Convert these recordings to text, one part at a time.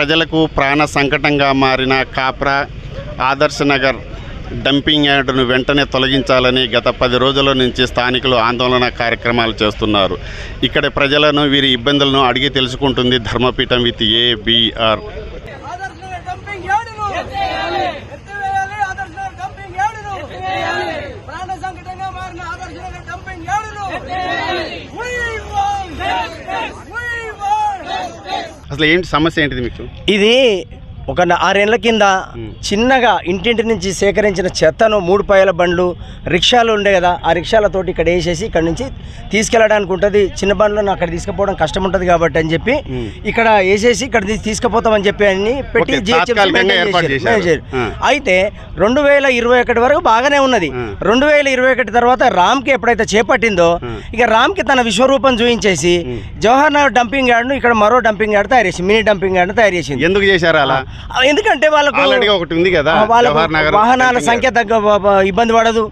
ప్రజలకు ప్రాణ సంకటంగా మారిన కాప్రా ఆదర్శ్ నగర్ డంపింగ్ యార్డును వెంటనే తొలగించాలని గత పది రోజుల నుంచి స్థానికులు ఆందోళన కార్యక్రమాలు చేస్తున్నారు. ఇక్కడ ప్రజలను వీరి ఇబ్బందులను అడిగి తెలుసుకుంటుంది ధర్మపీఠం విత్ ఏబిఆర్ ఆదర్శ డంపింగ్ యార్డును ఎత్తివేయాలి ఆదర్శ డంపింగ్ యార్డును ప్రాణ సంకటంగా మారిన ఆదర్శ డంపింగ్ యార్డును We want justice. We want justice. అసలు ఏంటి సమస్య ఏంటిది మీకు ఇది ఒక ఆరేళ్ళ కింద చిన్నగా ఇంటింటి నుంచి సేకరించిన చెత్తను మూడు పాయల బండ్లు రిక్షాలు ఉండే కదా ఆ రిక్షాలతోటి ఇక్కడ వేసేసి ఇక్కడ నుంచి తీసుకెళ్ళడానికి ఉంటుంది. చిన్న బండ్లను అక్కడ తీసుకుపోవడం కష్టం ఉంటుంది కాబట్టి అని చెప్పి ఇక్కడ వేసేసి ఇక్కడ తీసి తీసుకుపోతామని చెప్పి అని పెట్టి. అయితే రెండు వేల ఇరవై ఒకటి వరకు బాగానే ఉన్నది. రెండు వేల ఇరవై ఒకటి తర్వాత రామ్కి ఎప్పుడైతే చేపట్టిందో ఇక రామ్కి తన విశ్వరూపం చూపించేసి జవహర్ నగర్ డంపింగ్ యార్డ్ను ఇక్కడ మరో డంపింగ్ యార్డ్ తయారు చేసింది మినీ డంపింగ్ యార్డ్ తయారు చేసింది. ఎందుకు చేశారు అలా? ఎందుకంటే వాళ్ళకు ఒకటి ఉంది కదా వాహనాల సంఖ్య తగ్గ ఇబ్బంది పడదు.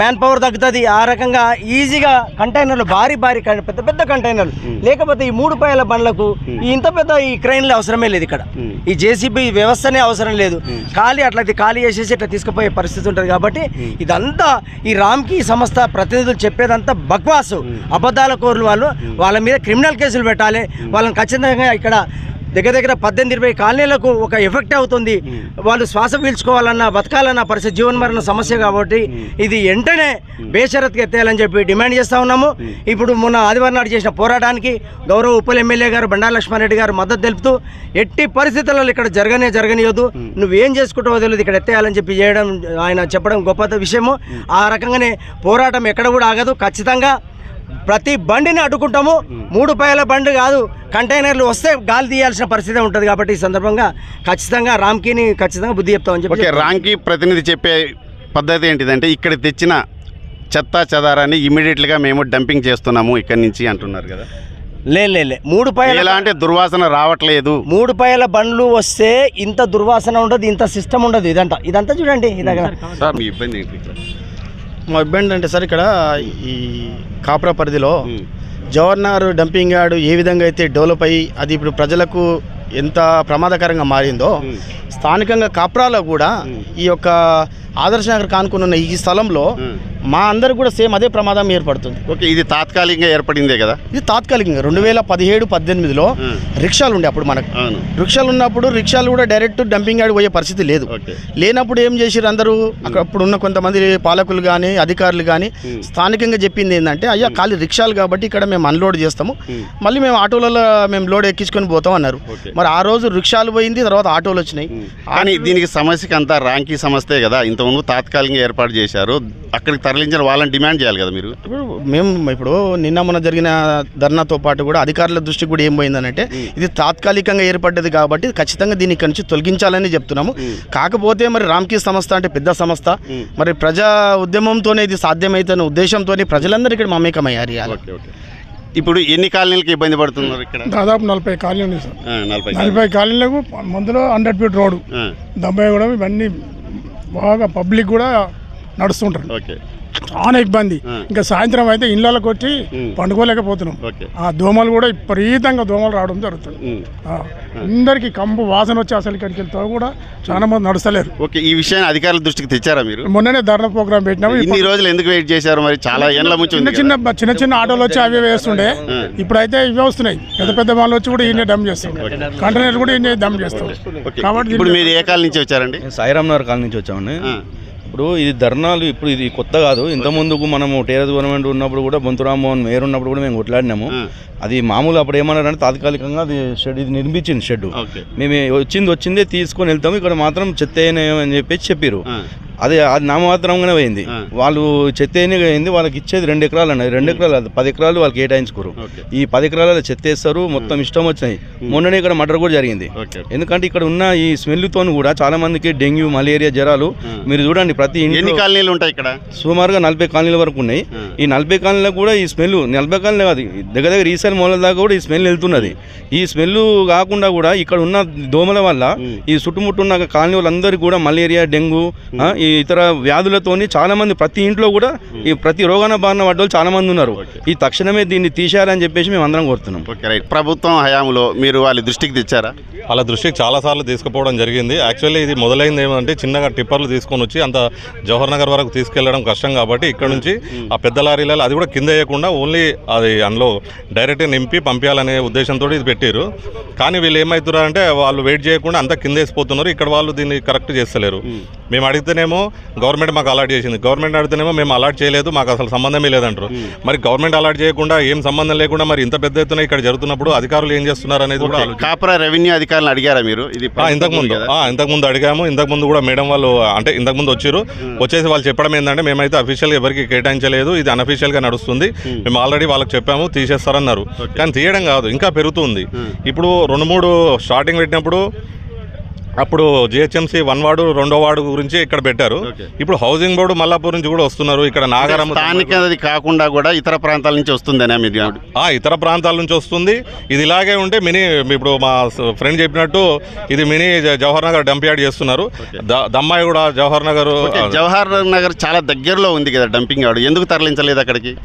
మ్యాన్ పవర్ తగ్గుతుంది. ఆ రకంగా ఈజీగా కంటైనర్లు భారీ భారీ పెద్ద పెద్ద కంటైనర్లు. లేకపోతే ఈ మూడు పాయల బండ్లకు ఇంత పెద్ద ఈ క్రైన్లు అవసరమే లేదు ఇక్కడ. ఈ జేసీబీ వ్యవస్థనే అవసరం లేదు. ఖాళీ అట్లా ఖాళీ చేసేసి ఇట్లా తీసుకుపోయే పరిస్థితి ఉంటుంది కాబట్టి ఇదంతా ఈ రామ్కి సంస్థ ప్రతినిధులు చెప్పేదంతా బక్వాసు. అబద్ధాల కోరులు వాళ్ళు వాళ్ళ మీద క్రిమినల్ కేసులు పెట్టాలి. వాళ్ళని ఖచ్చితంగా ఇక్కడ దగ్గర దగ్గర పద్దెనిమిది ఇరవై కాలనీలకు ఒక ఎఫెక్ట్ అవుతుంది. వాళ్ళు శ్వాస పీల్చుకోవాలన్న బతకాలన్న పరిస్థితి జీవనమరణ సమస్య కాబట్టి ఇది వెంటనే బేషరత్గా ఎత్తేయాలని చెప్పి డిమాండ్ చేస్తా ఉన్నాము. ఇప్పుడు మొన్న ఆదివారం నాడు చేసిన పోరాటానికి గౌరవ ఉపల్ ఎమ్మెల్యే గారు బండారు లక్ష్మారెడ్డి గారు మద్దతు తెలుపుతూ ఎట్టి పరిస్థితులలో ఇక్కడ జరగనే జరగనియొద్దు. నువ్వేం చేసుకుంటావో తెలియదు ఇక్కడ ఎత్తేయాలని చెప్పి చేయడం ఆయన చెప్పడం గొప్ప విషయము. ఆ రకంగానే పోరాటం ఎక్కడ కూడా ఆగదు. ఖచ్చితంగా ప్రతి బండిని అడ్డుకుంటాము. మూడు పాయల బండి కాదు కంటైనర్లు వస్తే గాలి తీయాల్సిన పరిస్థితి ఉంటుంది కాబట్టి ఈ సందర్భంగా ఖచ్చితంగా రామ్కీని ఖచ్చితంగా బుద్ధి చెప్తామని చెప్పి రాంకి ప్రతినిధి చెప్పే పద్ధతి ఏంటిదంటే ఇక్కడ తెచ్చిన చెత్త చెదారాన్ని ఇమీడియట్గా మేము డంపింగ్ చేస్తున్నాము ఇక్కడి నుంచి అంటున్నారు కదా. లే లే లే. మూడు పాయల ఎలాంటి దుర్వాసన రావట్లేదు. మూడు పాయల బండ్లు వస్తే ఇంత దుర్వాసన ఉండదు ఇంత సిస్టమ్ ఉండదు ఇదంతా. ఇదంతా చూడండి దగ్గర సార్ మీ ఇబ్బంది మా ఇబ్బంది అంటే సార్ ఇక్కడ ఈ కాపురా పరిధిలో. జవహర్ నగర్ డంపింగ్ యార్డ్ ఏ విధంగా అయితే డెవలప్ అయ్యి అది ఇప్పుడు ప్రజలకు ఎంత ప్రమాదకరంగా మారిందో. స్థానికంగా కాప్రాలో కూడా ఈ యొక్క ఆదర్శ నగర్ కానుకుని ఉన్న ఈ స్థలంలో. మా అందరికి కూడా సేమ్ అదే ప్రమాదం ఏర్పడుతుంది. ఓకే ఇది తాత్కాలికంగా ఏర్పడిందే కదా? ఇది తాత్కాలికంగా రెండు వేల పదిహేడు పద్దెనిమిదిలో. రిక్షాలు ఉండే అప్పుడు మనకు. రిక్షాలు ఉన్నప్పుడు రిక్షాలు కూడా డైరెక్ట్ డంపింగ్ యార్డ్ పోయే పరిస్థితి లేదు. లేనప్పుడు ఏం చేసిరు అందరూ? అక్కడ అప్పుడు ఉన్న కొంతమంది పాలకులు కానీ అధికారులు కానీ స్థానికంగా చెప్పింది ఏంటంటే అయ్యా ఖాళీ రిక్షాలు కాబట్టి ఇక్కడ మేము అన్లోడ్ చేస్తాము. మళ్ళీ మేము ఆటోలలో మేము లోడ్ ఎక్కించుకొని పోతాం అన్నారు. మరి ఆ రోజు రిక్షాలు పోయింది తర్వాత ఆటోలు వచ్చినాయి. కానీ దీనికి సమస్యకి అంతా ర్యాంకీ సమస్యే కదా. ఇంతకుముందు తాత్కాలికంగా ఏర్పాటు చేశారు. అక్కడికి తరలించిన వాళ్ళని డిమాండ్ చేయాలి కదా మీరు? ఇప్పుడు మేము ఇప్పుడు నిన్న మొన్న జరిగిన ధర్నాతో పాటు కూడా అధికారుల దృష్టికి కూడా ఏం పోయిందనంటే ఇది తాత్కాలికంగా ఏర్పడ్డది కాబట్టి ఖచ్చితంగా దీన్ని ఇక్కడ నుంచి తొలగించాలని చెప్తున్నాము. కాకపోతే మరి రామ్కీ సంస్థ అంటే పెద్ద సంస్థ. మరి ప్రజా ఉద్యమంతోనే ఇది సాధ్యమైతున్న ఉద్దేశంతోనే ప్రజలందరూ ఇక్కడ మమేకమయ్యారు ఇవాళ. Okay okay. ఇప్పుడు ఎన్ని కాలనీలకి ఇబ్బంది పడుతున్నారు ఇక్కడ? దాదాపు నలభై కాలనీ ఉంది సార్. నలభై నలభై కాలనీలకు మందులో హండ్రెడ్ ఫీట్ రోడ్డు. డెబ్బై కూడా ఇవన్నీ బాగా పబ్లిక్ కూడా నడుస్తుంటారు. ఓకే. చాలా ఇబ్బంది. ఇంకా సాయంత్రం అయితే ఇళ్ళకి వచ్చి. పండుకోలేకపోతున్నాం. ఆ దోమలు కూడా విపరీతంగా దోమలు రావడం జరుగుతుంది. అందరికీ కంపు వాసన వచ్చి అసలు ఇక్కడికి వెళ్తా కూడా చాలా మంది నడుస్తలేరు. ఓకే ఈ విషయాన్ని అధికారుల దృష్టికి తెచ్చారా మీరు? మొన్ననే ధర్నా ప్రోగ్రామ్ పెట్టినాము. ఇన్ని రోజులు ఎందుకు వెయిట్ చేశారు మరి? చాలా ఎండ్ల ముంచి చిన్న చిన్న. చిన్న చిన్న ఆటోలు వచ్చి అవి వేస్తుండే. ఇప్పుడైతే ఇవే వస్తున్నాయి. పెద్ద పెద్ద వాళ్ళు వచ్చి కూడా ఈయన డమ్ చేస్తాం కంటైనర్ కూడా ఈయన దమ్ చేస్తాం కాబట్టి ఇప్పుడు మీరు ఏ కాలనీ నుంచి వచ్చారండి? సాయిరామ్ నగర్ కాలనీ నుంచి వచ్చామండి. ఇప్పుడు ఇది ధర్నాలు ఇప్పుడు ఇది కొత్త కాదు. ఇంత ముందుకు మనము టీఆర్ఎస్ గవర్నమెంట్ ఉన్నప్పుడు కూడా బొంతు రామ్మోహన్ మేయర్ ఉన్నప్పుడు కూడా మేము కొట్లాడినాము. అది మామూలు అప్పుడు ఏమన్నారంటే తాత్కాలికంగా అది షెడ్ ఇది నిర్మించింది షెడ్ మేము వచ్చింది వచ్చిందే తీసుకొని వెళ్తాము. ఇక్కడ మాత్రం చెత్త అని చెప్పేసి చెప్పారు అది అది నామమాత్రంగానే పోయింది. వాళ్ళు చెత్త అయింది వాళ్ళకి ఇచ్చేది రెండు ఎకరాలు అన్నది. రెండు ఎకరాలు కాదు, పది ఎకరాలు వాళ్ళకి కేటాయించుకోరు. ఈ పది ఎకరాలలో చెత్త వేస్తారు మొత్తం ఇష్టం వచ్చినాయి. మొన్ననే ఇక్కడ మర్డర్ కూడా జరిగింది. ఎందుకంటే ఇక్కడ ఉన్న ఈ స్మెల్తో కూడా చాలా మందికి డెంగ్యూ మలేరియా జ్వరాలు మీరు చూడండి ప్రతి ఎన్ని కాలనీలు ఉంటాయి ఇక్కడ? సుమారుగా నలభై కాలనీల వరకు ఉన్నాయి. ఈ నలభై కాలనీలకు కూడా ఈ స్మెల్ నలభై కాలనీ కాదు దగ్గర దగ్గర ఈసారి మూలల దాకా కూడా ఈ స్మెల్ వెళ్తున్నది. ఈ స్మెల్ కాకుండా కూడా ఇక్కడ ఉన్న దోమల వల్ల ఈ చుట్టుముట్టు ఉన్న కాలనీ వాళ్ళందరికీ కూడా మలేరియా డెంగ్యూ ఈ ఇతర వ్యాధులతోని చాలా మంది ప్రతి ఇంట్లో కూడా ఈ ప్రతి రోగాన బారిన పడ్డోళ్ళు చాలా మంది ఉన్నారు. ఈ తక్షణమే దీన్ని తీసేయాలని చెప్పేసి మేము అందరం కోరుతున్నాం. ఓకే రైట్ ప్రభుత్వం హయాంలో మీరు వాళ్ళ దృష్టికి తెచ్చారా? వాళ్ళ దృష్టికి చాలాసార్లు తీసుకుపోవడం జరిగింది. యాక్చువల్లీ ఇది మొదలైంది ఏమంటే చిన్నగా టిప్పర్లు తీసుకొని వచ్చి అంత జవహర్ నగర్ వరకు తీసుకెళ్ళడం కష్టం కాబట్టి ఇక్కడ నుంచి ఆ పెద్ద లారీలలో అది కూడా కింద వేయకుండా ఓన్లీ అది అందులో డైరెక్ట్ నింపి పంపించాలనే ఉద్దేశంతో ఇది పెట్టారు కానీ వీళ్ళు ఏమవుతున్నారంటే వాళ్ళు వెయిట్ చేయకుండా అంతా కింద వేసిపోతున్నారు. ఇక్కడ వాళ్ళు దీన్ని కరెక్ట్ చేస్తలేరు. మేము అడిగితేనేమో గవర్నమెంట్ మాకు అలాట్ చేసింది. గవర్నమెంట్ అడిగితేనేమో మేము అలాట్ చేయలేదు మాకు అసలు సంబంధమే లేదంటారు. మరి గవర్నమెంట్ అలాట్ చేయకుండా ఏం సంబంధం లేకుండా మరి ఇంత పెద్ద ఎత్తున ఇక్కడ జరుగుతున్నప్పుడు అధికారులు ఏం చేస్తున్నారు అనేది కూడా. కాపురా రెవెన్యూ అధికారులను అడిగారా మీరు? ఇది ఆ, ఇంతకు ముందు ఆ, ఇంతకు ముందు అడిగాము. ఇంతకు ముందు కూడా మేడం వాళ్ళు అంటే ఇంతకు ముందు వచ్చారు. వచ్చేసి వాళ్ళు చెప్పడం ఏంటంటే మేమైతే అఫీషియల్ ఎవరికి కేటాయించలేదు. ఇది అన్అఫీషియల్గా నడుస్తుంది. మేము ఆల్రెడీ వాళ్ళకి చెప్పాము తీసేస్తారన్నారు. కానీ తీయడం కాదు ఇంకా పెరుగుతుంది. ఇప్పుడు రెండు మూడు స్టార్టింగ్ పెట్టినప్పుడు అప్పుడు జిహెచ్ఎంసీ వన్ వార్డు రెండో వార్డు గురించి ఇక్కడ పెట్టారు. ఇప్పుడు హౌసింగ్ బోర్డు మల్లాపూర్ నుంచి కూడా వస్తున్నారు. ఇక్కడ నాగారం స్థానికది కాకుండా కూడా ఇతర ప్రాంతాల నుంచి వస్తుందనే మీది ఆ ఇతర ప్రాంతాల నుంచి వస్తుంది. ఇది ఇలాగే ఉంటే మినీ ఇప్పుడు మా ఫ్రెండ్ చెప్పినట్టు ఇది mini Jawahar Nagar dump yard చేస్తున్నారు. ద- దమ్మాయి కూడా జవహర్ నగర్ జవహర్ నగర్ చాలా దగ్గరలో ఉంది కదా డంపింగ్ యార్డ్. ఎందుకు తరలించలేదు అక్కడికి?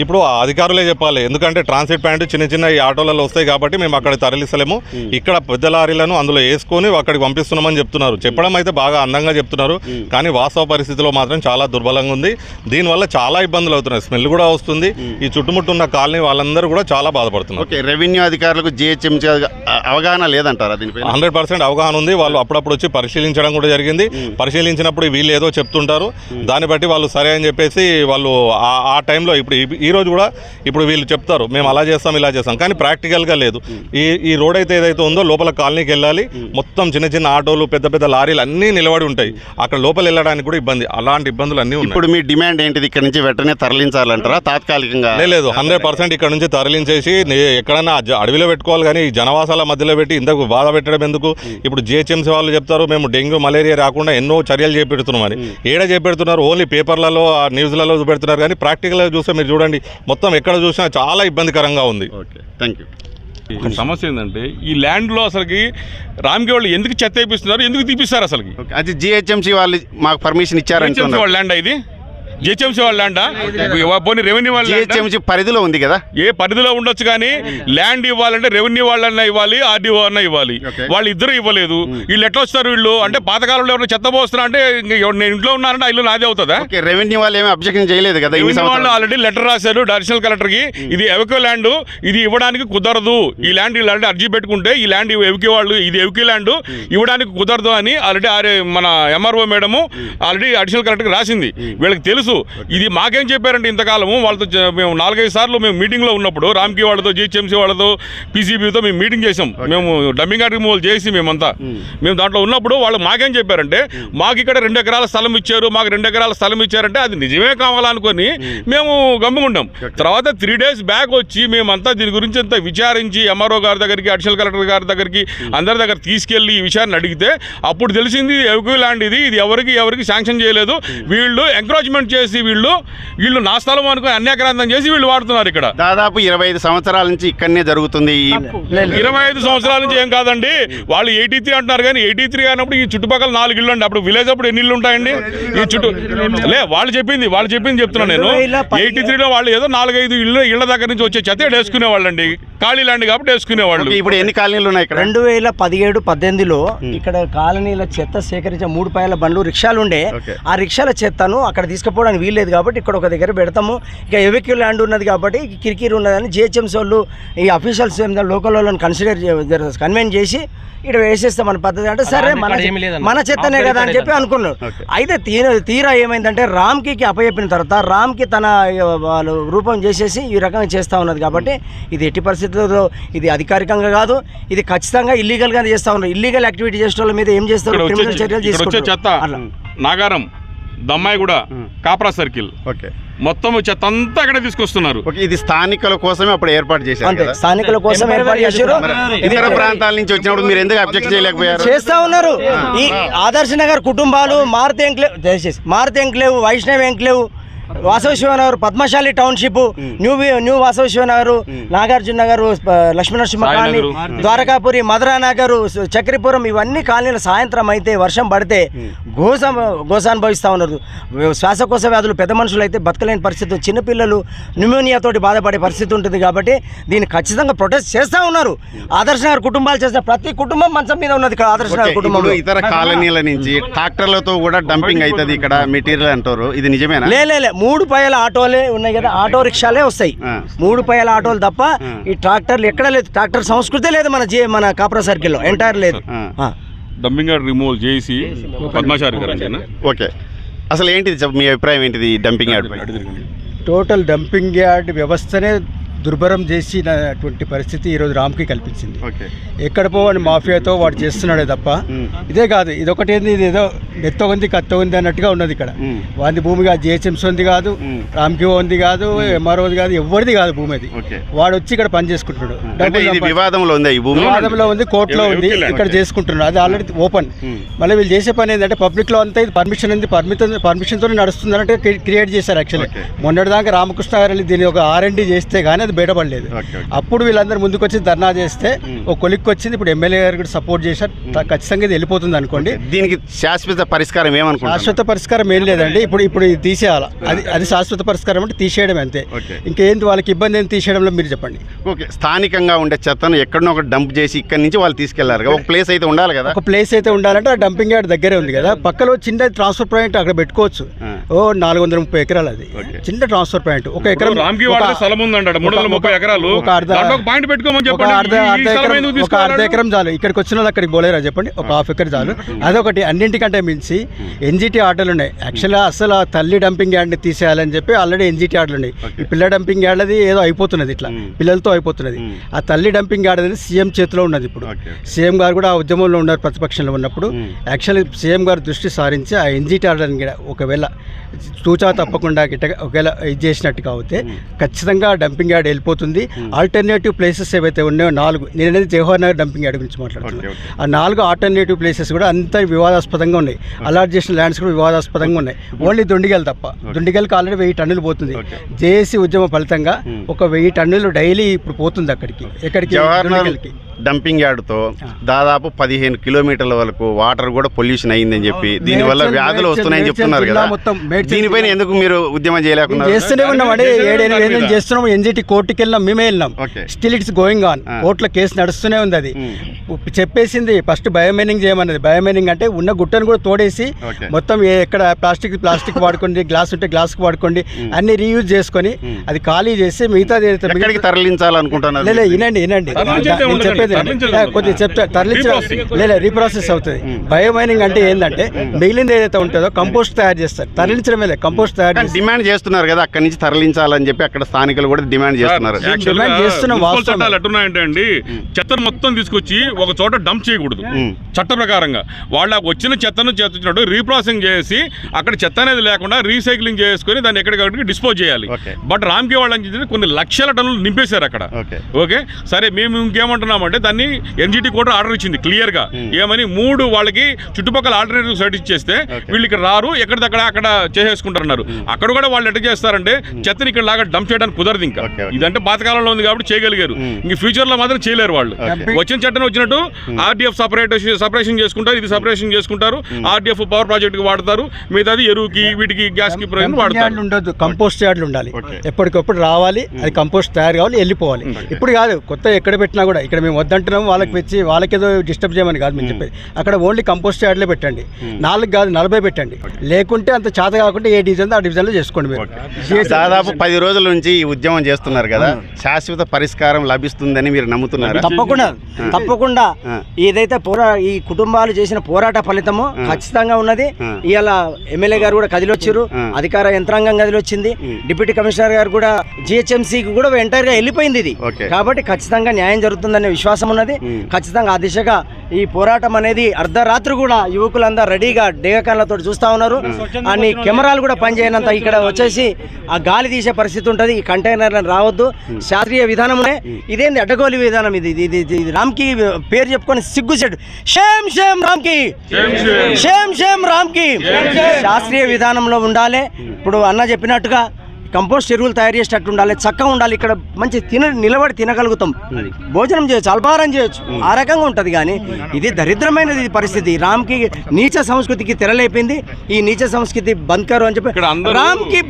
ఇప్పుడు అధికారులే చెప్పాలి. ఎందుకంటే ట్రాన్సిట్ పాయింట్ చిన్న చిన్న ఈ ఆటోలలో వస్తాయి కాబట్టి మేము అక్కడ తరలిస్తలేము. ఇక్కడ పెద్ద లారీలను అందులో వేసుకొని అక్కడికి పంపిస్తున్నామని చెప్తున్నారు. చెప్పడం అయితే బాగా అందంగా చెప్తున్నారు. కానీ వాస్తవ పరిస్థితిలో మాత్రం చాలా దుర్బలంగా ఉంది. దీనివల్ల చాలా ఇబ్బందులు అవుతున్నాయి. స్మెల్ కూడా వస్తుంది. ఈ చుట్టుముట్టు ఉన్న కాలనీ వాళ్ళందరూ కూడా చాలా బాధపడుతున్నారు. ఓకే రెవెన్యూ అధికారులకు జిహెచ్ఎంసీ అవగాహన లేదంటారా దీనిపై హండ్రెడ్ పర్సెంట్ అవగాహన ఉంది. వాళ్ళు అప్పుడప్పుడు వచ్చి పరిశీలించడం కూడా జరిగింది. పరిశీలించినప్పుడు వీళ్ళు ఏదో చెప్తుంటారు. దాన్ని బట్టి వాళ్ళు సరే అని చెప్పేసి వాళ్ళు ఆ- ఆ టైంలో ఇప్పుడు ఈ- ఈ రోజు కూడా ఇప్పుడు వీళ్ళు చెప్తారు మేము అలా చేస్తాం ఇలా చేస్తాం. కానీ ప్రాక్టికల్గా లేదు. ఈ ఈ రోడ్ అయితే ఏదైతే ఉందో లోపల కాలనీకి వెళ్ళాలి. మొత్తం చిన్న చిన్న ఆటోలు పెద్ద పెద్ద లారీలు అన్నీ నిలబడి ఉంటాయి. అక్కడ లోపల వెళ్ళడానికి కూడా ఇబ్బంది. అలాంటి ఇబ్బందులు అన్నీ ఉన్నాయి. ఇప్పుడు మీ డిమాండ్ ఏంటిది? ఇక్కడ నుంచి వెంటనే తరలించాలంటారా? తాత్కాలికంగా? లేదు. హండ్రెడ్ పర్సెంట్ ఇక్కడ నుంచి తరలించేసి నే- ఎక్కడన్నా జ- అడవిలో పెట్టుకోవాలి కానీ ఈ జనవాసాల మధ్యలో పెట్టి ఇంతకు బాధ పెట్టడం ఎందుకు? ఇప్పుడు జిహెచ్ఎంసీ వాళ్ళు చెప్తారు మేము డెంగ్యూ మలేరియా రాకుండా ఎన్నో చర్యలు చేపెడుతున్నామని ఏడ చేపెడుతున్నారు? ఓన్లీ పేపర్లలో ఆ న్యూస్లలో చూపెడుతున్నారు కానీ ప్రాక్టికల్గా చూస్తే మీరు చూడండి. మొత్తం ఎక్కడ చూసినా చాలా ఇబ్బందికరంగా ఉంది. ఓకే థ్యాంక్ యూ సమస్య ఏంటంటే ఈ ల్యాండ్లో అసలుకి రామ్కి వాళ్ళు ఎందుకు చెత్త వేపిస్తున్నారు ఎందుకు తీపిస్తారు అసలుకి? ఓకే అది జిహెచ్ఎంసీ వాళ్ళు మాకు పర్మిషన్ వాళ్ళ ల్యాండ్ ఇది? జిహెచ్ఎంసీ వాళ్ళ ల్యాండా పోనీ రెవెన్యూ వాళ్ళ? జిహెచ్ఎంసీ పరిధిలో ఉంది కదా? ఏ పరిధిలో ఉండొచ్చు కానీ ల్యాండ్ ఇవ్వాలంటే రెవెన్యూ వాళ్ళన్నా ఇవ్వాలి ఆర్డీఓ అన్న ఇవ్వాలి. వాళ్ళు ఇద్దరు ఇవ్వలేదు. వీళ్ళు ఎట్లా వస్తారు వీళ్ళు? అంటే పాతకాలంలో ఎవరైనా చెత్త పోస్తున్నా అంటే నేను ఇంట్లో ఉన్నానంటే ఇల్లు నాదే అవుతుందా? రెవెన్యూ వాళ్ళు ఏమీ అబ్జెక్షన్ చేయలేదు కదా వాళ్ళు ఆల్రెడీ లెటర్ రాశారు అడిషనల్ కలెక్టర్కి ఇది ఎవకో ల్యాండ్ ఇది ఇవ్వడానికి కుదరదు. ఈ ల్యాండ్ ఇలాంటి అర్జీ పెట్టుకుంటే ఈ ల్యాండ్ ఎవకి వాళ్ళు ఇది ఎవకి ల్యాండ్ ఇవ్వడానికి కుదరదు అని ఆల్రెడీ మన MRO madam already additional collector రాసింది. వీళ్ళకి తెలుసు ఇది మాకేం చెప్పారంటే ఇంతకాలము వాళ్ళతో మేము నాలుగైదు సార్లు మేము మీటింగ్లో ఉన్నప్పుడు రామ్కి వాళ్ళతో జిహెచ్ఎంసీ వాళ్ళతో పీసీబీతో మేము మీటింగ్ చేసాం మేము యార్డ్ రిమూవల్ చేసి మేమంతా. మేము దాంట్లో ఉన్నప్పుడు వాళ్ళు మాకేం చెప్పారంటే మాకు ఇక్కడ రెండు ఎకరాల స్థలం ఇచ్చారు మాకు రెండు ఎకరాల స్థలం ఇచ్చారంటే అది నిజమే కావాలనుకొని మేము గమ్ముకుంటాం తర్వాత త్రీ డేస్ బ్యాక్ వచ్చి మేమంతా దీని గురించి అంతా విచారించి ఎంఆర్ఓ గారి దగ్గరికి అడిషనల్ కలెక్టర్ గారి దగ్గరికి అందరి దగ్గర తీసుకెళ్ళి ఈ విషయాన్ని అడిగితే అప్పుడు తెలిసింది ఎవరికి ల్యాండ్ ఇది ఇది ఎవరికి ఎవరికి శాంక్షన్ చేయలేదు. వీళ్ళు ఎంకరేజ్మెంట్ చేసి వీళ్ళు వీళ్ళు నా స్థలం అనుకుని అన్యాక్రాంతం చేసి వీళ్ళు వాడుతున్నారు ఇక్కడ. దాదాపు ఇరవై ఐదు సంవత్సరాల నుంచి ఇక్కడనే జరుగుతుంది ఇరవై ఐదు సంవత్సరాల నుంచి ఏం కాదండి వాళ్ళు ఎయిటీ త్రీ అంటున్నారు కానీ ఎయిటీ త్రీ అన్నప్పుడు ఈ చుట్టుపక్కల నాలుగు ఇళ్ళు అండి. అప్పుడు విలేజ్ అప్పుడు ఎన్ని ఇళ్ళు ఉంటాయండి? ఈ చుట్టూ లే వాళ్ళు చెప్పింది వాళ్ళు చెప్పింది చెప్తున్నాను నేను. ఎయిటీ త్రీలో వాళ్ళు ఏదో నాలుగైదు ఇళ్ళ ఇళ్ళ దగ్గర నుంచి వచ్చే చెత్త వేసుకునే వాళ్ళండి ఖాళీ ల్యాండ్ కాబట్టి వేసుకునేవాళ్ళు. ఇప్పుడు ఎన్ని కాలనీలు ఉన్నాయి ఇక్కడ? రెండు వేల పదిహేడు పద్దెనిమిదిలో ఇక్కడ కాలనీల చెత్త సేకరించే మూడు పాయల బండ్లు రిక్షాలు ఉండే. ఆ రిక్షాల చెత్తను అక్కడ తీసుకుపోవడానికి వీల్లేదు కాబట్టి ఇక్కడ ఒక దగ్గర పెడతాము. ఇక ఎవెక్యూ ల్యాండ్ ఉన్నది కాబట్టి కిరికిరి ఉన్నదని జిహెచ్ఎంసీ వాళ్ళు ఈ అఫీషియల్స్ లోకల్ వాళ్ళని కన్సిడర్ కన్వెన్స్ చేసి ఇక్కడ వేసేస్తాం మన పద్ధతి. అంటే సరే మన మన చెత్తనే కదా అని చెప్పి అనుకున్నారు. అయితే తీర తీరా ఏమైందంటే రామ్కి అప్పచెప్పిన తర్వాత రామ్కి తన వాళ్ళు రూపం చేసేసి ఈ రకంగా చేస్తూ ఉన్నది కాబట్టి ఇది ఎట్టి పరిస్థితుల్లో ఇది అధికారికంగా కాదు ఇది ఖచ్చితంగా ఇల్లీగల్గా చేస్తూ ఉన్నారు. ఇల్లీగల్ యాక్టివిటీ చేసే వాళ్ళ మీద ఏం చేస్తారు? క్రిమినల్ చర్యలు తీసుకుంటారు. అట్లా. నాగారం దమ్మాయిగూడ కాప్రా సర్కిల్. ఓకే. మొత్తం చెత్త అంతా అక్కడే తీసుకొస్తున్నారు. ఓకే ఇది స్థానికుల కోసమే అప్పుడు ఏర్పాటు చేశారు స్థానికుల కోసం ఏర్పాటు చేశారు. ఇతర ప్రాంతాల నుంచి వచ్చినప్పుడు మీరు ఎందుకు అబ్జెక్ట్ చేయలేకపోయారు? చేస్తా ఉన్నారు. ఈ ఆదర్శ నగర్ కుటుంబాలు మారుతి ఎంక్లేవ్ దయచేసి Maruti enclave Vaishnav enclave Vasava Shivanagar Padmashali township new new Vasava Shivanagar Nagarjuna Nagar Lakshminarasimha colony Dwarakapuri Madhura Nagar Chakrapuram ఇవన్నీ కాలనీలు సాయంత్రం అయితే వర్షం పడితే గోస గోస అనుభవిస్తూ ఉన్నారు. శ్వాసకోశ వ్యాధులు పెద్ద మనుషులు అయితే బతకలేని పరిస్థితి చిన్నపిల్లలు న్యూమోనియాతోటి బాధపడే పరిస్థితి ఉంటుంది కాబట్టి దీన్ని ఖచ్చితంగా ప్రొటెస్ట్ చేస్తూ ఉన్నారు. ఆదర్శ నగర్ కుటుంబాలు చేస్తే ప్రతి కుటుంబం మంచం మీద ఉన్నది ఇక్కడ ఆదర్శ నగర్ కుటుంబం ఇతర కాలనీల నుంచి ట్రాక్టర్లతో కూడా డంపింగ్ అవుతుంది ఇక్కడ మెటీరియల్ అంటారు. ఇది నిజమేనా? లే లే, లే మూడు పైల ఆటోలే ఉన్నాయి కదా ఆటో రిక్షాలే వస్తాయి. మూడు పైల ఆటోలు తప్ప ఈ ట్రాక్టర్లు ఎక్కడ లేదు. ట్రాక్టర్ సంస్కృతే లేదు మన జీ మన కాపురా సర్కిల్లో ఎంటైర్ లేదు. డంపింగ్ యార్డ్ రిమూవ్ చేసి పద్మాచారి గారు ఓకే. అసలు ఏంటిది మీ అభిప్రాయం ఏంటిది dumping yard? Total dumping yard వ్యవస్థనే దుర్భరం చేసినటువంటి పరిస్థితి ఈరోజు రామ్కి కల్పించింది. ఓకే. ఎక్కడ పోవని మాఫియాతో వాడు చేస్తున్నాడే తప్ప ఇదే కాదు ఇదొకటి ఏంది ఇది ఏదో నెత్త ఉంది కత్త ఉంది అన్నట్టుగా ఉన్నది ఇక్కడ. వాది భూమి కాదు జిహెచ్ఎంసీ ఉంది కాదు. రామ్కి ఉంది కాదు ఎంఆర్ఓది కాదు ఎవరిది కాదు భూమి అది. వాడు వచ్చి ఇక్కడ పని చేసుకుంటున్నాడు. వివాదంలో ఉంది ఈ భూమి? వివాదంలో ఉంది కోర్టులో ఉంది ఇక్కడ చేసుకుంటున్నారు అది ఆల్రెడీ ఓపెన్. మళ్ళీ వీళ్ళు చేసే పని ఏంటంటే పబ్లిక్లో అంతా ఇది పర్మిషన్ ఉంది పర్మిషన్ పర్మిషన్తో నడుస్తుంది అంటే క్రియేట్ చేశారు యాక్చువల్లీ. మొన్నటిదాకా రామకృష్ణ గారు దీని ఒక ఆర్ అండ్ చేస్తే గానీ అది బయటపడలేదు. అప్పుడు వీళ్ళందరూ ముందుకు వచ్చి ధర్నా చేస్తే ఒక కొలిక్కి వచ్చింది ఇప్పుడు ఎమ్మెల్యే గారు కూడా సపోర్ట్ చేశారు. ఖచ్చితంగా ఇది వెళ్ళిపోతుంది అనుకోండి. దీనికి శాశ్వత పరిష్కారం ఏమనుకుంటున్నారు? శాశ్వత పరిష్కారం ఏం లేదండి. ఇప్పుడు ఇప్పుడు ఇది తీసేయాలి? అది అది శాశ్వత పరిష్కారం అంటే తీసేయడం అంతే. ఇంకేంటి వాళ్ళకి ఇబ్బంది ఏంటి తీసేయడంలో మీరు చెప్పండి. ఓకే. స్థానికంగా ఉండే చెత్తను ఎక్కడనో ఒక డంప్ చేసి ఇక్కడి నుంచి వాళ్ళు తీసుకెళ్ళారు కదా. ఒక ప్లేస్ అయితే ఉండాలి కదా? ఒక ప్లేస్ అయితే ఉండాలంటే ఆ డంపింగ్ యార్డ్ దగ్గరే ఉంది కదా. పక్కలో చిన్న ట్రాన్స్ఫర్ పాయింట్ అక్కడ పెట్టుకోవచ్చు. ఓ నాలుగు వందల ముప్పై ఎకరాలు అది. చిన్న ట్రాన్స్ఫర్ పాయింట్. ఒక ఎకరం స్థలం ఉందంట మూడు వందల ఒక- ముప్పై ఎకరాలు. ఒక అర్ధ పాయింట్ పెట్టుకోమని చెప్పండి. ఎకరం ఎందుకు ఒక అర్ధ తీసుకురాడు? ఎకరం చాలు. ఇక్కడికి వచ్చిన వాళ్ళు అక్కడికి పోలేరా చెప్పండి? ఒక హాఫ్ ఎకర్ చాలు. అదొకటి. అన్నింటికంటే మించి ఎన్జిటి ఆటోలు ఉన్నాయి. యాక్చువల్గా అసలు ఆ తల్లి డంపింగ్ యార్డ్ని తీసేయాలని చెప్పి ఆల్రెడీ ఎన్జిటి ఆటోలు ఉన్నాయి. ఈ పిల్ల డంపింగ్ యార్డ్ అది ఏదో అయిపోతున్నది ఇట్లా. పిల్లలతో అయిపోతున్నది. ఆ తల్లి డంపింగ్ యార్డ్ అనేది సీఎం చేతిలో ఉన్నది ఇప్పుడు. సీఎం గారు కూడా ఆ ఉద్యమంలో ఉన్నారు ప్రతిపక్షంలో ఉన్నప్పుడు. యాక్చువల్లీ సీఎం గారు దృష్టి సారించి ఆ ఎన్జిటి ఆర్డర్ని కూడా ఒకవేళ తూచా తప్పకుండా గిట్ట ఒకవేళ ఇది చేసినట్టుగా అవుతే ఖచ్చితంగా డంపింగ్ యార్డ్ వెళ్ళిపోతుంది. ఆల్టర్నేటివ్ ప్లేసెస్ ఏవైతే ఉన్నాయో నాలుగు నేను అనేది జవహర్ నగర్ డంపింగ్ యార్డ్ గురించి మాట్లాడుతున్నాను ఆ నాలుగు ఆల్టర్నేటివ్ ప్లేసెస్ కూడా అంత వివాదాస్పదంగా ఉన్నాయి. అలాట్ చేసిన ల్యాండ్స్ కూడా వివాదాస్పదంగా ఉన్నాయి. ఓన్లీ దుండిగల్ తప్ప. దుండిగల్కి ఆల్రెడీ వెయ్యి టన్నులు పోతుంది. జేఏసీ ఉద్యమ ఫలితంగా ఒక వెయ్యి టన్నులు డైలీ ఇప్పుడు పోతుంది అక్కడికి. ఎక్కడికి? డంపింగ్ యార్డ్తో దాదాపు పదిహేను కిలోమీటర్ల వరకు వాటర్ కూడా పొల్యూషన్ అయిందని చెప్పి దీనివల్ల వ్యాధులు వస్తున్నాయని చెప్తున్నారు కదా. దీనిపైన ఎందుకు మీరు ఉద్యమం చేయలేకున్నారు? చేస్తూనే ఏళ్ళు మీద. చేస్తున్నాం ఎన్జిటి కోర్టుకి వెళ్ళినాం. మేమే వెళ్ళినాం. Still it's going on. కోర్టులో కేసు నడుస్తూనే ఉంది అది చెప్పేసింది ఫస్ట్ బయోమైనింగ్ చేయమన్నది. బయోమైనింగ్ అంటే ఉన్న గుట్టను కూడా తోడేసి. మొత్తం ఎక్కడ ప్లాస్టిక్ ప్లాస్టిక్ వాడుకోండి గ్లాస్ ఉంటే గ్లాస్ వాడుకోండి అన్ని రీయూజ్ చేసుకొని అది ఖాళీ చేసి మిగతా- తరలించాలనుకుంటున్నారు లే, లే, వినండి వినండి. నేను చెప్పేది. కొద్దిగా చెప్తా తరలించ Reprocessing. లేదా రీప్రాసెస్ అవుతుంది. బయోమైనింగ్ అంటే ఏంటంటే మిగిలింది ఏదైతే ఉంటుందో కంపోస్ట్ తయారు చేస్తారు. తరలించడమే లేదు కంపోస్ట్ తయారు డిమాండ్ చేస్తున్నారు కదా అక్కడి నుంచి తరలించాలని చెప్పి అక్కడ స్థానికులు కూడా డిమాండ్ చేస్తున్నారు చట్టాలు ఎట్టున్నాయంటే అండి చెత్తను మొత్తం తీసుకొచ్చి ఒక చోట డంప్ చేయకూడదు. చట్ట ప్రకారంగా. వాళ్ళ వచ్చిన చెత్తను చేస్తున్నట్టు రీప్రాసెసింగ్ చేసి అక్కడ చెత్త అనేది లేకుండా రీసైక్లింగ్ చేసుకొని దాన్ని ఎక్కడికక్కడికి డిస్పోజ్ చేయాలి. బట్ రామ్కి వాళ్ళు అని చెప్పి కొన్ని లక్షల టన్నులు నింపేశారు అక్కడ. ఓకే. సరే మేము ఇంకేమంటున్నామంటే దాన్ని ఎన్జిటి కూడా ఆర్డర్ ఇచ్చింది క్లియర్గా ఏమని మూడు వాళ్ళకి చుట్టుపక్కల ఆల్టర్నేటివ్ సైట్ ఇచ్చేస్తే వీళ్ళు ఇక్కడ రారు ఎక్కడిదక్కడ అక్కడ చేసేసుకుంటారన్నారు. అక్కడ కూడా వాళ్ళు ఎట్లా చేస్తారంటే చెత్తని ఇక్కడ లాగా డంప్ చేయడానికి కుదరదు ఇంకా. ఇదంటే పాతకాలంలో ఉంది కాబట్టి చేయగలిగారు. ఇంక ఫ్యూచర్లో మాత్రం చేయలేరు వాళ్ళు. వచ్చిన చట్టం వచ్చినట్టు ఆర్డీఎఫ్ సపరేట్ సపరేషన్ చేసుకుంటారు ఇది సపరేషన్ చేసుకుంటారు ఆర్డీఎఫ్ పవర్ ప్రాజెక్ట్కి వాడతారు మిగతాది ఎరువుకి వీటికి గ్యాస్కి వాడతారు. ఉండొద్దు కంపోస్ట్ యార్డ్లు ఉండాలి. ఎప్పటికప్పుడు రావాలి అది కంపోస్ట్ తయారు కావాలి వెళ్ళిపోవాలి. ఇప్పుడు కాదు కొత్త ఎక్కడ పెట్టినా కూడా ఇక్కడ మేము వద్దంటున్నాం వాళ్ళకి వచ్చి వాళ్ళకేదో డిస్టర్బ్ చేయమని కాదు మేము చెప్పేది. అక్కడ ఓన్లీ కంపోస్ట్ యార్డ్లే పెట్టండి. నాలుగు కాదు నలభై పెట్టండి. లేకుంటే అంత చేత కాకుండా ఏ డివిజన్ ఆ డివిజన్లో చేసుకోండి మీరు. దాదాపు పది రోజుల నుంచి ఈ ఉద్యమం చేస్తున్నారు. కదా శాశ్వత పరిష్కారం లభిస్తుందని మీరు నమ్ముతున్నారా? తప్పకుండా తప్పకుండా. ఏదైతే పోరా ఈ కుటుంబాలు చేసిన పోరాట ఫలితము ఖచ్చితంగా ఉన్నది. ఇవాళ ఎమ్మెల్యే గారు కూడా కదిలొచ్చారు. అధికార యంత్రాంగం కదిలొచ్చింది. డిప్యూటీ కమిషనర్ గారు కూడా జిహెచ్ఎంసీకి కూడా ఎంటైర్గా వెళ్ళిపోయింది ఇది. కాబట్టి ఖచ్చితంగా న్యాయం జరుగుతుందనే విశ్వాసం ఉన్నది. ఖచ్చితంగా ఆ దిశగా ఈ పోరాటం అనేది అర్ధరాత్రి కూడా యువకులందరూ రెడీగా డేగకాన్లతో చూస్తూ ఉన్నారు. అన్ని కెమెరాలు కూడా పనిచేయనంత ఇక్కడ వచ్చేసి ఆ గాలి తీసే పరిస్థితి ఉంటుంది. ఈ కంటైనర్లను రావద్దు. శాస్త్రీయ విధానమే ఇదేంది అడ్డగోలి విధానం ఇది? ఇది ఇది ఇది రామ్కి పేరు చెప్పుకొని సిగ్గు set shame shame Ramky. Shame shame. Ramky. శాస్త్రీయ విధానంలో ఉండాలి. ఇప్పుడు అన్న చెప్పినట్టుగా కంపోస్ట్ ఎరువులు తయారు చేసేటట్టు ఉండాలి చక్కగా ఉండాలి ఇక్కడ మంచి తిన నిలబడి తినగలుగుతాం. భోజనం చేయొచ్చు అల్పాహారం చేయొచ్చు ఆ రకంగా ఉంటుంది కానీ ఇది దరిద్రమైనది పరిస్థితి. రామ్కి నీచ సంస్కృతికి తెరలేపింది ఈ నీచ సంస్కృతి బంద్ కరో అని ఇక్కడ చెప్పి అందరూ- రామ్కి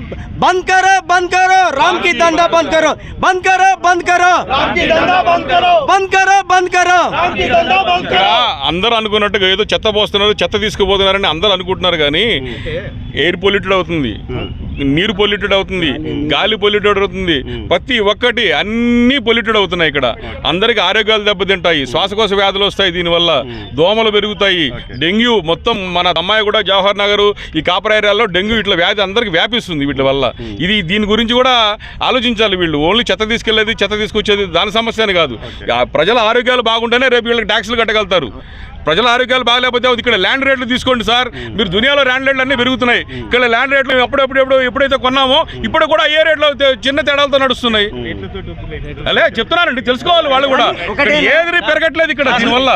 బంద్ కరో బంద్ కరో రామ్కి దందా బంద్ కరో బంద్ కరో బంద్ కరో బంద్ కరో బంద్ కరో అందరూ అనుకున్నట్టుగా ఏదో చెత్త పోస్తున్నారు చెత్త తీసుకుపోతున్నారని అందరూ అనుకుంటున్నారు కానీ ఎయిర్ పొల్యూటెడ్ అవుతుంది నీరు పొల్యూటెడ్ అవుతుంది. గాలి పొల్యూటెడ్ అవుతుంది. ప్రతి ఒక్కటి అన్నీ పొల్యూటెడ్ అవుతున్నాయి ఇక్కడ. అందరికి ఆరోగ్యాలు దెబ్బతింటాయి. శ్వాసకోశ వ్యాధులు వస్తాయి దీనివల్ల. దోమలు పెరుగుతాయి. డెంగ్యూ మొత్తం మన అమ్మాయి కూడా జవహర్ నగర్ ఈ కాపర్ ఏరియాలో డెంగ్యూ ఇట్లా వ్యాధి అందరికి వ్యాపిస్తుంది వీటి వల్ల. ఇది దీని గురించి కూడా ఆలోచించాలి వీళ్ళు. ఓన్లీ చెత్త తీసుకెళ్ళేది చెత్త తీసుకొచ్చేది దాని సమస్య అని కాదు ప్రజల ఆరోగ్యాలు బాగుంటేనే రేపు వీళ్ళకి ట్యాక్సులు కట్టగలుగుతారు. ప్రజల ఆరోగ్యాలు బాగలేకపోతే ఇక్కడ ల్యాండ్ రేట్లు తీసుకోండి సార్. మీరు దునియాలో ల్యాండ్ రేట్లు అన్నీ పెరుగుతున్నాయి. ఇక్కడ ల్యాండ్ రేట్లు అప్పుడప్పుడు ఎప్పుడు ఎప్పుడైతే కొన్నామో ఇప్పుడు కూడా ఏ రేట్లో చిన్న తేడాలతో నడుస్తున్నాయి. అలే చెప్తున్నానండి. తెలుసుకోవాలి వాళ్ళు కూడా. ఇక్కడ ఏది పెరగట్లేదు ఇక్కడ దీనివల్ల.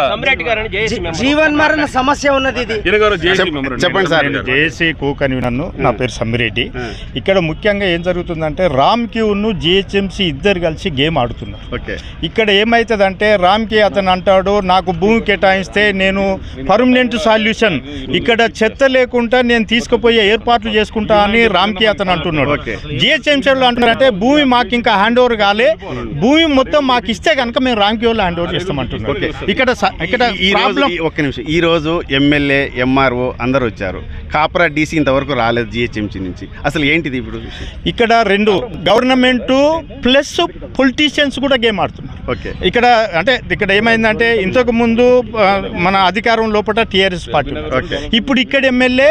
జీవన్ మరణ సమస్య ఉన్నది జేసీ. చెప్పండి సార్. నేను జేఏసీ కోక్ అని నన్ను నా పేరు సమ్మిరెడ్డి. ఇక్కడ ముఖ్యంగా ఏం జరుగుతుందంటే రామ్ క్యూను జిహెచ్ఎంసీ ఇద్దరు కలిసి గేమ్ ఆడుతున్నారు. ఓకే. ఇక్కడ ఏమవుతుందంటే రామ్కి అతను అంటాడు నాకు భూమి కేటాయిస్తే నేను పర్మనెంట్ సొల్యూషన్. ఇక్కడ చెత్త లేకుండా నేను తీసుకుపోయే ఏర్పాట్లు చేసుకుంటా అని రామ్కి అతను అంటున్నాడు. జిహెచ్ఎంసీలో అంటున్నారంటే భూమి మాకు ఇంకా హ్యాండ్ ఓవర్ కాలే. భూమి మొత్తం మాకు ఇస్తే కనుక మేము రామ్కి వాళ్ళు హ్యాండ్ ఓవర్ చేస్తామంటున్నాం. ఇక్కడ ఇక్కడ ఒక్క నిమిషం. ఈ రోజు ఎమ్మెల్యే ఎంఆర్ఓ అందరూ వచ్చారు. కాపరా డీసీ ఇంతవరకు రాలేదు జిహెచ్ఎంసీ నుంచి. అసలు ఏంటిది ఇప్పుడు ఇక్కడ రెండు గవర్నమెంట్ ప్లస్ పొలిటీషియన్స్ కూడా గేమ్ ఆడుతున్నారు. ఓకే. ఇక్కడ అంటే ఇక్కడ ఏమైందంటే ఇంతకు ముందు మన అధికారం లోపల టీఆర్ఎస్ పార్టీ. ఇప్పుడు ఇక్కడ ఎమ్మెల్యే.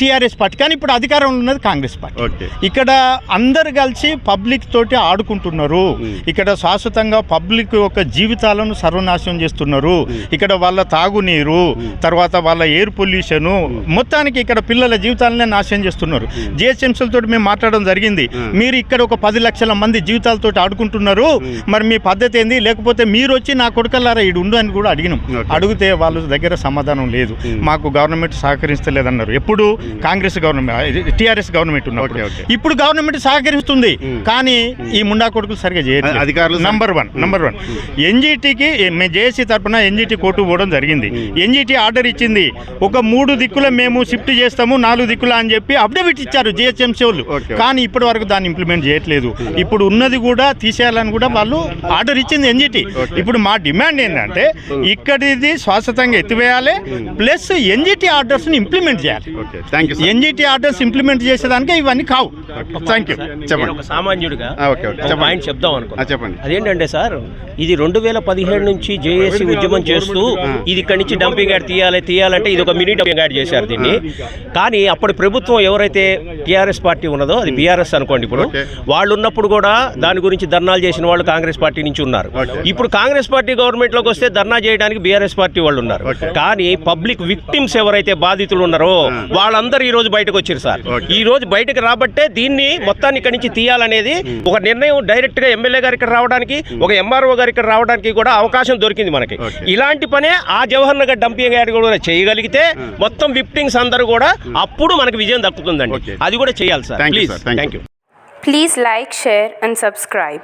TRS party. కానీ ఇప్పుడు అధికారంలో ఉన్నది కాంగ్రెస్ పార్టీ. ఇక్కడ అందరు కలిసి పబ్లిక్ తోటి ఆడుకుంటున్నారు. ఇక్కడ శాశ్వతంగా పబ్లిక్ యొక్క జీవితాలను సర్వనాశనం చేస్తున్నారు. ఇక్కడ వాళ్ళ తాగునీరు తర్వాత వాళ్ళ ఎయిర్ పొల్యూషన్ మొత్తానికి ఇక్కడ పిల్లల జీవితాలనే నాశనం చేస్తున్నారు. జిహెచ్ఎంసీలతో మేము మాట్లాడడం జరిగింది. మీరు ఇక్కడ ఒక పది లక్షల మంది జీవితాలతో ఆడుకుంటున్నారు. మరి మీ పద్ధతి ఏంది? లేకపోతే మీరు వచ్చి నా కొడుకల్లారా ఇడు ఉండు అని కూడా అడిగినాం. అడిగితే వాళ్ళ దగ్గర సమాధానం లేదు. మాకు గవర్నమెంట్ సహకరిస్తలేదన్నారు. ఎప్పుడు కాంగ్రెస్ గవర్నమెంట్ టీఆర్ఎస్ గవర్నమెంట్ ఉన్నప్పుడు. ఓకే. ఇప్పుడు గవర్నమెంట్ సహకరిస్తుంది. కానీ ఈ ముండా కొడుకులు సరిగా చేయట్లేదు. అధికారులు నంబర్ వన్ నంబర్ వన్ ఎన్జిటికి మేము జేఏసీ తరపున ఎన్జిటి కోర్టు పోవడం జరిగింది. ఎన్జిటి ఆర్డర్ ఇచ్చింది. ఒక మూడు దిక్కుల మేము షిఫ్ట్ చేస్తాము నాలుగు దిక్కుల అని చెప్పి అప్డేట్ ఇచ్చారు జిహెచ్ఎంసీ వాళ్ళు. కానీ ఇప్పటి వరకు దాన్ని ఇంప్లిమెంట్ చేయట్లేదు. ఇప్పుడు ఉన్నది కూడా తీసేయాలని కూడా వాళ్ళు ఆర్డర్ ఇచ్చింది ఎన్జిటి. ఇప్పుడు మా డిమాండ్ ఏంటంటే ఇక్కడిది శాశ్వతంగా ఎత్తివేయాలి. ప్లస్ ఎన్జిటి ఆర్డర్స్ ఇంప్లిమెంట్ చేయాలి. Thank you NGT orders implement చేసేదానికి ఇవన్నీ కావు. థ్యాంక్ యూ చెప్పండి. ఒక సామాన్యుడిగా ఆ, ఓకే ఓకే ఒక చెప్పండి. పాయింట్ చెప్దాం అనుకో చెప్పండి. అదేంటంటే సార్ ఇది రెండు వేల పదిహేడు నుంచి జేఏసీ ఉద్యమం చేస్తూ ఇది ఇక్కడి నుంచి డంపింగ్ యార్డ్ తీయాలి తీయాలంటే ఇది ఒక మినీ డంపింగ్ యార్డ్ చేశారు దీన్ని. కానీ అప్పటి ప్రభుత్వం ఎవరైతే టీఆర్ఎస్ పార్టీ ఉన్నదో అది బీఆర్ఎస్ అనుకోండి ఇప్పుడు. వాళ్ళు ఉన్నప్పుడు కూడా దాని గురించి ధర్నాలు చేసిన వాళ్ళు కాంగ్రెస్ పార్టీ నుంచి ఉన్నారు. ఇప్పుడు కాంగ్రెస్ పార్టీ గవర్నమెంట్లోకి వస్తే ధర్నా చేయడానికి బీఆర్ఎస్ పార్టీ వాళ్ళు ఉన్నారు. ఓకే. కానీ పబ్లిక్ విక్టిమ్స్ ఎవరైతే బాధితులు ఉన్నారో వాళ్ళందరూ ఈ రోజు బయటకు వచ్చారు సార్. ఈ రోజు బయటకు రాబట్టే దీన్ని మొత్తాన్ని ఇక్కడి నుంచి తీయాలనేది ఒక నిర్ణయం డైరెక్ట్గా ఎమ్మెల్యే గారి ఇక్కడ రావడానికి ఒక ఎంఆర్ఓ గారి ఇక్కడ రావడానికి కూడా అవకాశం దొరికింది మనకి. ఇలాంటి పనే ఆ జవహర్ నగర్ డంపింగ్ యార్డ్ కూడా చేయగలిగితే మొత్తం విక్టిమ్స్ అందరూ కూడా అప్పుడు మనకి విజయం దక్కుతుందండి. అది కూడా చేయాలి sir. Please thank. You Please like, share, and subscribe.